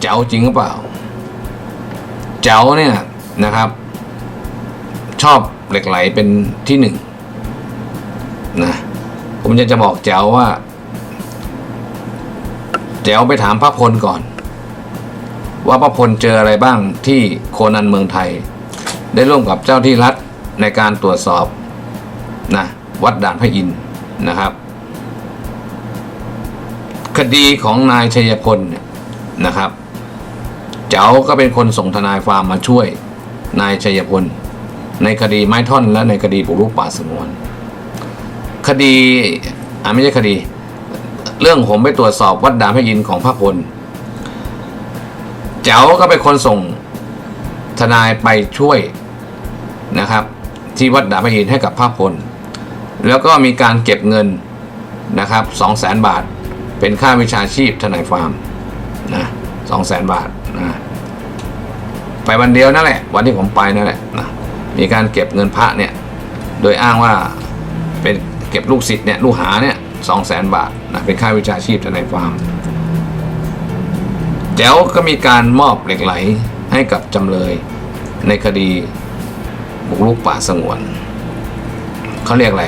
เจ๋วจริงหรือเปล่า เจ๋วเนี่ยนะครับ ชอบเหล็กไหลเป็นที่หนึ่งนะผมจะจะบอกแจ๋วว่าแจ๋วไปถามพระพลก่อน ว่าพระพลเจออะไรบ้างที่โคนันเมืองไทย ได้ร่วมกับเจ้าที่รัฐในการตรวจสอบนะวัดด่านพระอินทร์นะครับคดีของนายชัยพลนะครับ เจ้าก็เป็นคนส่งทนายความมาช่วยนายชัยพล ในคดีไม้ท่อนและในคดีบุกรุกป่าสงวน คดีอ่าไม่ใช่คดี เรื่องผมไปตรวจสอบวัดดานพระอินของพระพล เจ้าก็เป็นคนส่งทนายไปช่วยนะครับ ที่วัดดานพระอินให้กับพระพล แล้วก็มีการเก็บเงินนะครับสองแสนบาท เป็นค่าวิชาชีพทนายความนะสองแสนบาท ไปวันเดียวนั่นแหละ วันที่ผมไปนั่นแหละนะมีการเก็บเงินพระเนี่ย โดยอ้างว่าเป็นเก็บลูกศิษย์เนี่ยลูกหาเนี่ยสองแสนบาทนะเป็นค่าวิชาชีพทนายความแจ๋วก็มีการมอบเหล็กไหลให้กับจำเลยในคดีบุกรุกป่าสงวนเขาเรียกอะไร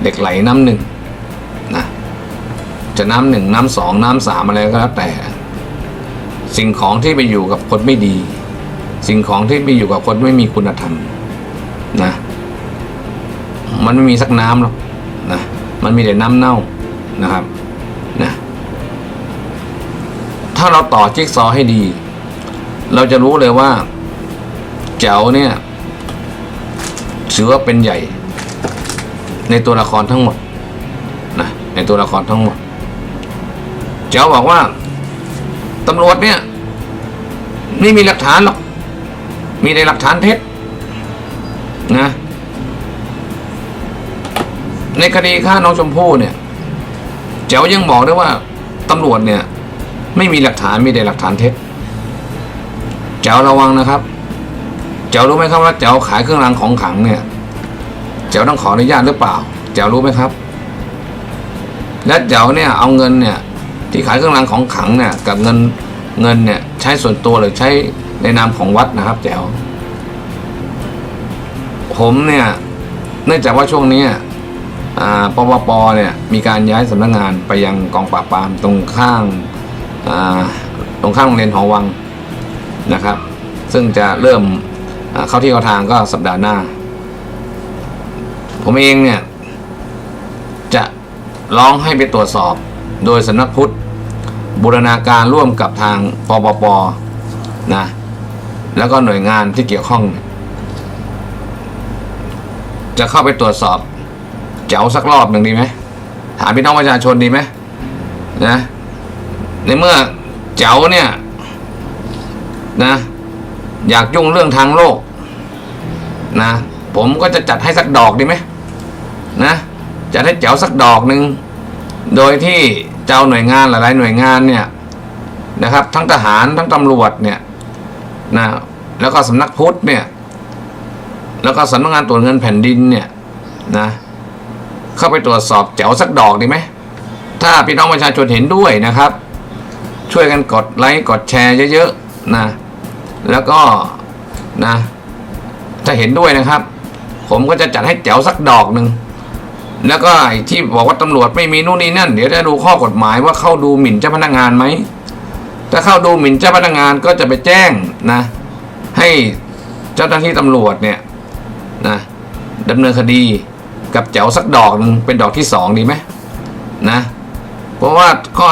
เหล็กไหลน้ำหนึ่งนะจะน้ำหนึ่งน้ำสองน้ำสามอะไรก็แล้วแต่ สิ่งของที่ไปอยู่กับคนไม่ดี สิ่งของที่ไปอยู่กับคนไม่มีคุณธรรมนะ มันไม่มีสักน้ำหรอกนะมันมีแต่น้ำเน่านะครับนะถ้าเราต่อจิ๊กซอว์ให้ดี เราจะรู้เลยว่าเจ๋วเนี่ยถือว่าเป็นใหญ่ ในตัวละครทั้งหมดนะในตัวละครทั้งหมดเจ้าบอกว่า ตำรวจเนี่ย ไม่มีหลักฐานหรอก มีแต่หลักฐานเท็จนะในคดีฆ่าน้องชมพู่เนี่ยเจ้ายังบอกได้ว่าตำรวจเนี่ย ไม่มีหลักฐานมีแต่หลักฐานเท็จเจ้าระวังนะครับเจ้ารู้ไหมครับว่าเจ้าขายเครื่องรางของขลังเนี่ยเจ้าต้องขออนุญาตหรือเปล่าเจ้ารู้ไหมครับ และเจ้าเนี่ยเอาเงินเนี่ย ที่ขายเครื่องรางของขลังเนี่ยกับเงินเงินเนี่ยใช้ส่วนตัวหรือใช้ในนามของวัดนะครับแจ๋วผมเนี่ยเนื่องจากว่าช่วงนี้อ่าปปปเนี่ยมีการย้ายสำนักงานไปยังกองปราบปรามตรงข้างอ่าตรงข้างโรงเรียนหอวังนะครับ ซึ่งจะเริ่มเข้าที่เข้าทางก็สัปดาห์หน้า ผมเองเนี่ยจะร้องให้ไปตรวจสอบ โดยสำนักพุทธบูรณาการร่วมกับทางปปปนะแล้วก็หน่วยงานที่เกี่ยวข้อง จะเข้าไปตรวจสอบเจ๋วสักรอบหนึ่งดีไหมถามพี่น้องประชาชนดีไหมนะในเมื่อเจ๋วเนี่ยนะอยากยุ่งเรื่องทางโลกนะผมก็จะจัดให้สักดอกดีไหมนะจัดให้เจ๋วสักดอกหนึ่ง โดยที่เจ้าหน่วยงานหลายๆหน่วยงานเนี่ยนะครับ ทั้งทหารทั้งตำรวจเนี่ยนะแล้วก็สำนักพุทธเนี่ยแล้วก็สำนักงานตรวจเงินแผ่นดินเนี่ยนะเข้าไปตรวจสอบเจ๋วสักดอกดีไหมถ้าพี่น้องประชาชนเห็นด้วยนะครับ ช่วยกันกดไลค์กดแชร์เยอะๆนะแล้วก็นะถ้าเห็นด้วยนะครับ ผมก็จะจัดให้แจ๋วสักดอกหนึ่ง แล้วก็ไอที่บอกว่าตำรวจไม่มีนู่นนี่นั่น เดี๋ยวจะดูข้อกฎหมายว่าเข้าดูหมิ่นเจ้าพนักงานไหมถ้าเข้าดูหมิ่นเจ้าพนักงานก็จะไปแจ้งนะ ให้เจ้าหน้าที่ตำรวจเนี่ยนะดำเนินคดีกับแจ๋วสักดอกนึงเป็นดอกที่สองดีไหมนะเพราะว่าข้อ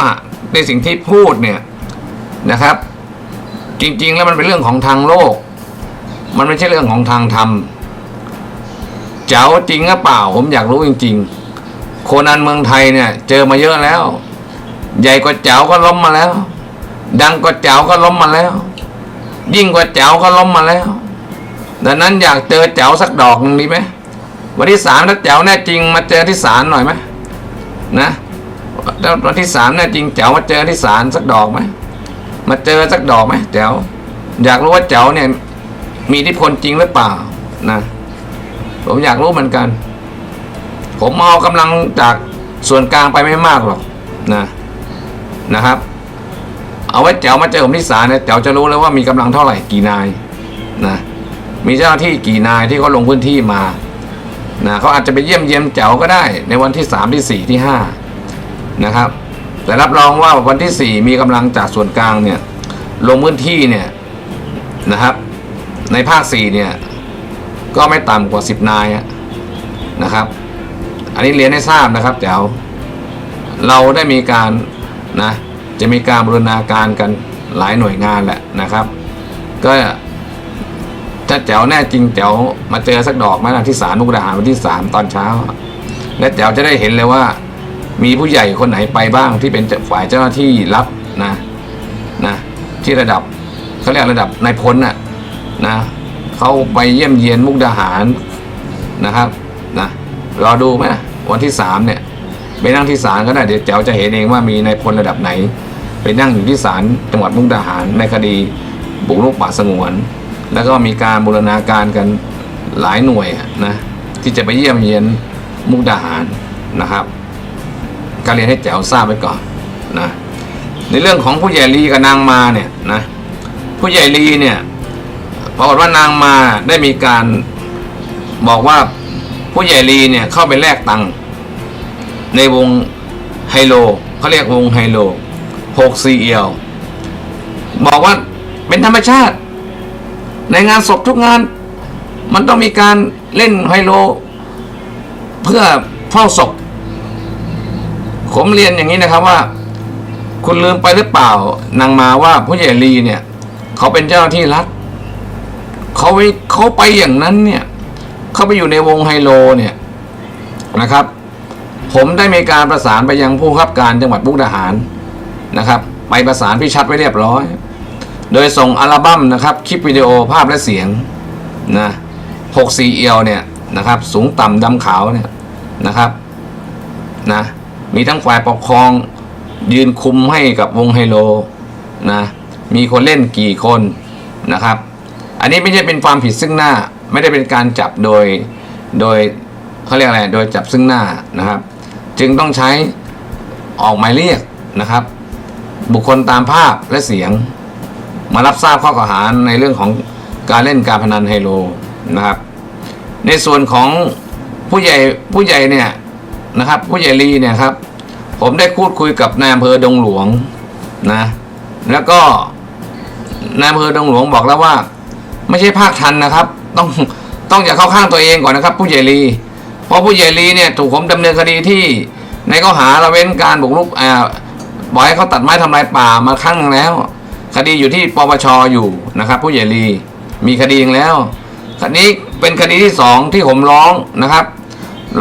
ในสิ่งที่พูดเนี่ยนะครับ จริงๆแล้วมันเป็นเรื่องของทางโลก มันไม่ใช่เรื่องของทางธรรม เจ๋วจริงหรือเปล่า ผมอยากรู้จริง ๆ โคนันเมืองไทยเนี่ย เจอมาเยอะแล้ว ใหญ่กว่าเจ๋วก็ล้มมาแล้ว ดังกว่าเจ๋วก็ล้มมาแล้ว ยิ่งกว่าเจ๋วก็ล้มมาแล้ว ดังนั้นอยากเจอเจ๋วสักดอกหนึ่งดีไหมวันที่สามถ้าเจ๋วแน่จริงมาเจอที่ศาลหน่อยไหมนะแล้ววันที่สามแน่จริงเจ๋วมาเจอที่ศาลสักดอกไหมมาเจอสักดอกไหมเจ๋วอยากรู้ว่าเจ๋วเนี่ย มีอิทธิพลจริงหรือเปล่านะ ผมอยากรู้เหมือนกัน ผมเอากำลังจากส่วนกลางไปไม่มากหรอกนะนะครับ เอาไว้แจวมาเจอผมที่ศาลเนี่ยแจวจะรู้แล้วว่ามีกำลังเท่าไหร่กี่นายนะมีเจ้าหน้าที่กี่นายที่เขาลงพื้นที่มานะเขาอาจจะไปเยี่ยมเยียมแจวก็ได้ ในวันที่สามที่สี่ที่ห้านะครับ แต่รับรองว่าวันที่สี่มีกำลังจากส่วนกลางเนี่ยลงพื้นที่เนี่ยนะครับ ในภาคสี่เนี่ย ก็ไม่ต่ำกว่าสิบนายนะครับ อันนี้เรียนให้ทราบนะครับแจ๋วเราได้มีการนะจะมีการบูรณาการกันหลายหน่วยงานแหละนะครับ ก็ถ้าแจ๋วแน่จริงแจ๋วมาเจอสักดอกไหมล่ะที่ศาลมุกดาหารวันที่สามตอนเช้า และแจ๋วจะได้เห็นเลยว่า มีผู้ใหญ่คนไหนไปบ้างที่เป็นฝ่ายเจ้าหน้าที่รับนะนะที่ระดับเขาเรียกระดับนายพลน่ะนะ เขาไปเยี่ยมเยียนมุกดาหารนะครับนะรอดูไหมวันที่สามเนี่ยไปนั่งที่ศาลก็ได้เดี๋ยวแจ๋วจะเห็นเองว่ามีนายพลระดับไหน ไปนั่งอยู่ที่ศาลจังหวัดมุกดาหารในคดีบุกรุกป่าสงวน แล้วก็มีการบูรณาการกันหลายหน่วยนะที่จะไปเยี่ยมเยียนมุกดาหารนะครับการเรียนให้แจ๋วทราบไว้ก่อนนะในเรื่องของผู้ใหญ่ลีกับนางมาเนี่ยนะผู้ใหญ่ลีเนี่ย ปรากฏว่านางมาได้มีการบอกว่าผู้ใหญ่ลีเนี่ยเข้าไปแลกตังค์ในวงไฮโลเขาเรียกวงไฮโลหกซีเอลบอกว่าเป็นธรรมชาติ ในงานศพทุกงาน มันต้องมีการเล่นไฮโล เพื่อเฝ้าศพผมเรียนอย่างนี้นะครับว่า คุณลืมไปหรือเปล่านางมาว่าผู้ใหญ่ลีเนี่ย เขาเป็นเจ้าที่รัฐ เขาไปเขาไปอย่างนั้นเนี่ยเขาไปอยู่ในวงไฮโลเนี่ยนะครับ ผมได้มีการประสานไปยังผู้บังคับการจังหวัดมุกดาหารนะครับ ไปประสานพี่ชัดไว้เรียบร้อย โดยส่งอัลบั้มนะครับคลิปวิดีโอภาพและเสียงนะ6 4เอียวเนี่ยนะครับ สูงต่ำดำขาวเนี่ยนะครับนะมีทั้งฝ่ายปกครองยืนคุมให้กับวงไฮโลนะมีคนเล่นกี่คนนะครับ อันนี้ไม่ใช่เป็นความผิดซึ่งหน้า ไม่ได้เป็นการจับโดยโดยเขาเรียกอะไรโดยจับซึ่งหน้านะครับ จึงต้องใช้ออกหมายเรียกนะครับ บุคคลตามภาพและเสียง มารับทราบข้อกล่าวหาในเรื่องของการเล่นการพนันไฮโลนะครับ ในส่วนของผู้ใหญ่ผู้ใหญ่เนี่ยนะครับ ผู้ใหญ่ลีเนี่ยครับ ผมได้พูดคุยกับนายอำเภอดงหลวงนะแล้วก็นายอำเภอดงหลวงบอกแล้วว่า ไม่ใช่ภาคทันนะครับ ต้องต้องอย่าเข้าข้างตัวเองก่อนนะครับ ผู้ใหญ่ลีเพราะผู้ใหญ่ลีเนี่ยถูกผมดำเนินคดีที่ในข้อหาละเว้นการบุกรุกอ่าบอยให้เขาตัดไม้ทำลายป่ามาครั้งนึงแล้ว คดีอยู่ที่ปปชอยู่นะครับ ผู้ใหญ่ลีมีคดีเองแล้วคดีนี้เป็นคดีที่สองที่ผมร้องนะครับ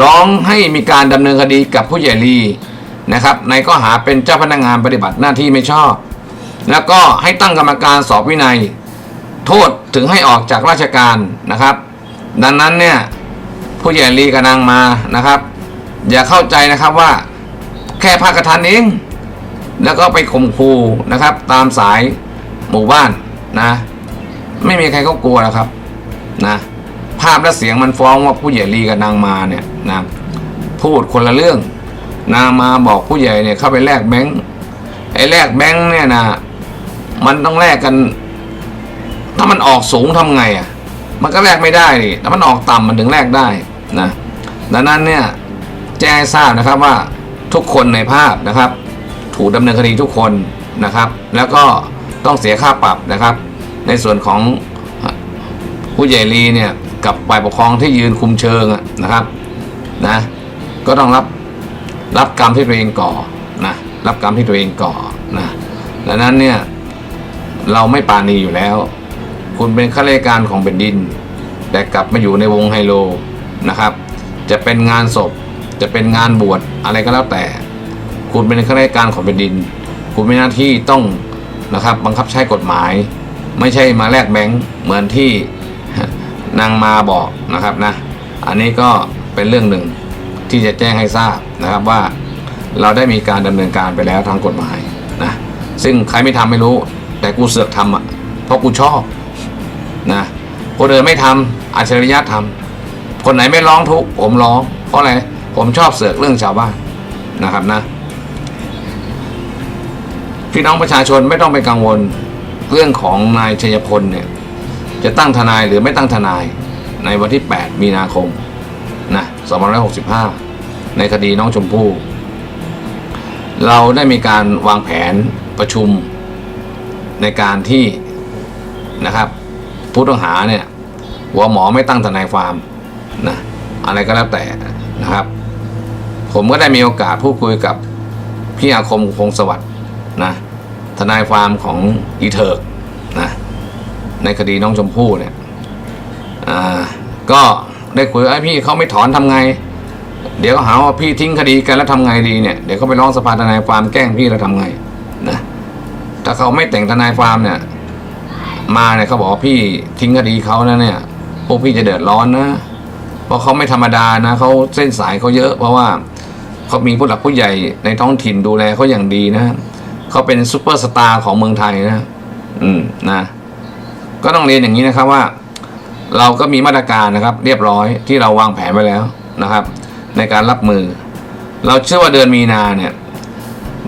ร้องให้มีการดำเนินคดีกับผู้ใหญ่ลีนะครับในข้อหาเป็นเจ้าพนักงานปฏิบัติหน้าที่ไม่ชอบ แล้วก็ให้ตั้งกรรมการสอบวินัย โทษ ถึงให้ออกจากราชการนะครับ ดังนั้นเนี่ยผู้ใหญ่ลีกับนางมานะครับ อย่าเข้าใจนะครับว่าแค่ภาคกระทันเองแล้วก็ไปข่มคูนะครับ ตามสายหมู่บ้านนะ ไม่มีใครเขากลัวแล้วครับนะภาพและเสียงมันฟ้องว่าผู้ใหญ่ลีกับนางมาเนี่ยนะพูดคนละเรื่อง นางมาบอกผู้ใหญ่เนี่ยเข้าไปแลกแบงค์ไอ้แลกแบงค์เนี่ยนะมันต้องแลกกัน ถ้ามันออกสูงทำไงอะ มันก็แลกไม่ได้ดิถ้ามันออกต่ำมันถึงแลกได้นะดังนั้นเนี่ยแจ้งทราบนะครับว่าทุกคนในภาพนะครับ ถูกดำเนินคดีทุกคนนะครับ แล้วก็ต้องเสียค่าปรับนะครับ ในส่วนของผู้ใหญ่ลีเนี่ยกับฝ่ายปกครองที่ยืนคุมเชิงนะครับนะก็ต้องรับรับกรรมที่ตัวเองก่อนะรับกรรมที่ตัวเองก่อนะดังนั้นเนี่ยเราไม่ปาณีอยู่แล้ว คุณเป็นข้าราชการของแผ่นดิน แต่กลับมาอยู่ในวงไฮโลนะครับ จะเป็นงานศพ จะเป็นงานบวชอะไรก็แล้วแต่ คุณเป็นข้าราชการของแผ่นดิน คุณมีหน้าที่ต้องนะครับบังคับใช้กฎหมาย ไม่ใช่มาแลกแบงค์เหมือนที่นางมาบอกนะครับนะ อันนี้ก็เป็นเรื่องหนึ่งที่จะแจ้งให้ทราบนะครับว่าเราได้มีการดำเนินการไปแล้วทางกฎหมายนะซึ่งใครไม่ทำไม่รู้ แต่กูเสือกทำอะเพราะกูชอบ นะคนอื่นไม่ทำอัจฉริยะทำคนไหนไม่ร้องทุกข์ผมร้อง เพราะอะไรผมชอบเสือกเรื่องชาวบ้านนะครับนะพี่น้องประชาชนไม่ต้องไปกังวลเรื่องของนายชัยพลเนี่ยจะตั้งทนายหรือไม่ตั้งทนายในวันที่ 8 มีนาคมนะ2565 ในคดีน้องชมพู่ เราได้มีการวางแผนประชุมในการที่นะครับ ผู้ต้องหาเนี่ยหัวหมอไม่ตั้งทนายความนะอะไรก็แล้วแต่นะครับ ผมก็ได้มีโอกาสพูดคุยกับพี่อาคมพงสวัสดิ์นะทนายความของอีเถิกนะในคดีน้องชมพู่เนี่ยอ่าก็ได้คุยว่าไอ้พี่เขาไม่ถอนทำไง เดี๋ยวก็หาว่าพี่ทิ้งคดีกันแล้วทำไงดีเนี่ยเดี๋ยวเขาไปร้องสภาทนายความแกล้งพี่แล้วทำไงนะถ้าเขาไม่แต่งทนายความเนี่ย มาเนี่ยเขาบอกว่าพี่ทิ้งคดีเขานะเนี่ยพวกพี่จะเดือดร้อนนะ เพราะเขาไม่ธรรมดานะเขาเส้นสายเขาเยอะ เพราะว่าเขามีผู้หลักผู้ใหญ่ในท้องถิ่นดูแลเขาอย่างดีนะเขาเป็นซูเปอร์สตาร์ของเมืองไทยนะ อืมนะ ก็ต้องเรียนอย่างนี้นะครับว่า เราก็มีมาตรการนะครับ เรียบร้อยที่เราวางแผนไว้แล้วนะครับ ในการรับมือ เราเชื่อว่าเดือนมีนาเนี่ย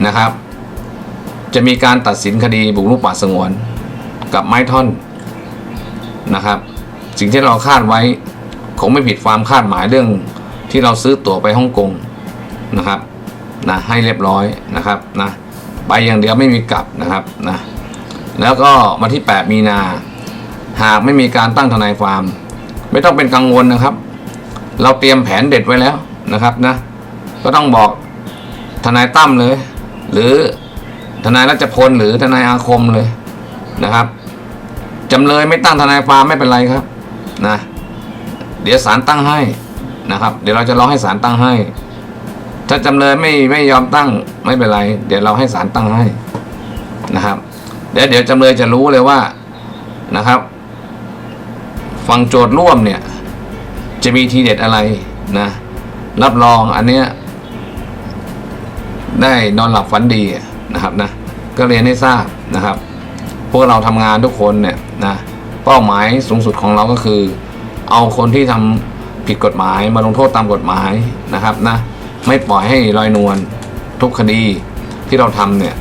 นะครับ จะมีการตัดสินคดีบุกรุกป่าสงวน กับไม้ท่อนนะครับ สิ่งที่เราคาดไว้คงไม่ผิดความคาดหมายเรื่องที่เราซื้อตั๋วไปฮ่องกงนะครับนะให้เรียบร้อยนะครับนะไปอย่างเดียวไม่มีกลับนะครับนะแล้วก็มาที่ 8 มีนา หากไม่มีการตั้งทนายความ ไม่ต้องเป็นกังวลนะครับ เราเตรียมแผนเด็ดไว้แล้วนะครับนะก็ต้องบอกทนายตั้มเลย หรือทนายรัชพลหรือทนายอาคมเลย นะครับจำเลยไม่ตั้งทนายความไม่เป็นไรครับนะเดี๋ยวศาลตั้งให้นะครับ เดี๋ยวเราจะร้องให้ศาลตั้งให้ ถ้าจำเลยไม่ไม่ยอมตั้งไม่เป็นไร เดี๋ยวเราให้ศาลตั้งให้นะครับเดี๋ยวเดี๋ยวจำเลยจะรู้เลยว่านะครับฟังโจทย์ร่วมเนี่ย จะมีทีเด็ดอะไรนะรับรองอันเนี้ยได้นอนหลับฝันดีนะครับนะก็เรียนให้ทราบนะครับ พวกเราทำงานทุกคนเนี่ยนะเป้าหมายสูงสุดของเราก็คือ เอาคนที่ทำผิดกฎหมายมาลงโทษตามกฎหมายนะครับนะไม่ปล่อยให้ลอยนวลทุกคดีที่เราทำเนี่ย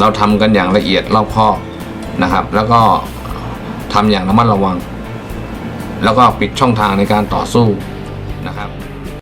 เราทำกันอย่างละเอียดรอบคอบนะครับ แล้วก็ทำอย่างระมัดระวัง แล้วก็ปิดช่องทางในการต่อสู้นะครับ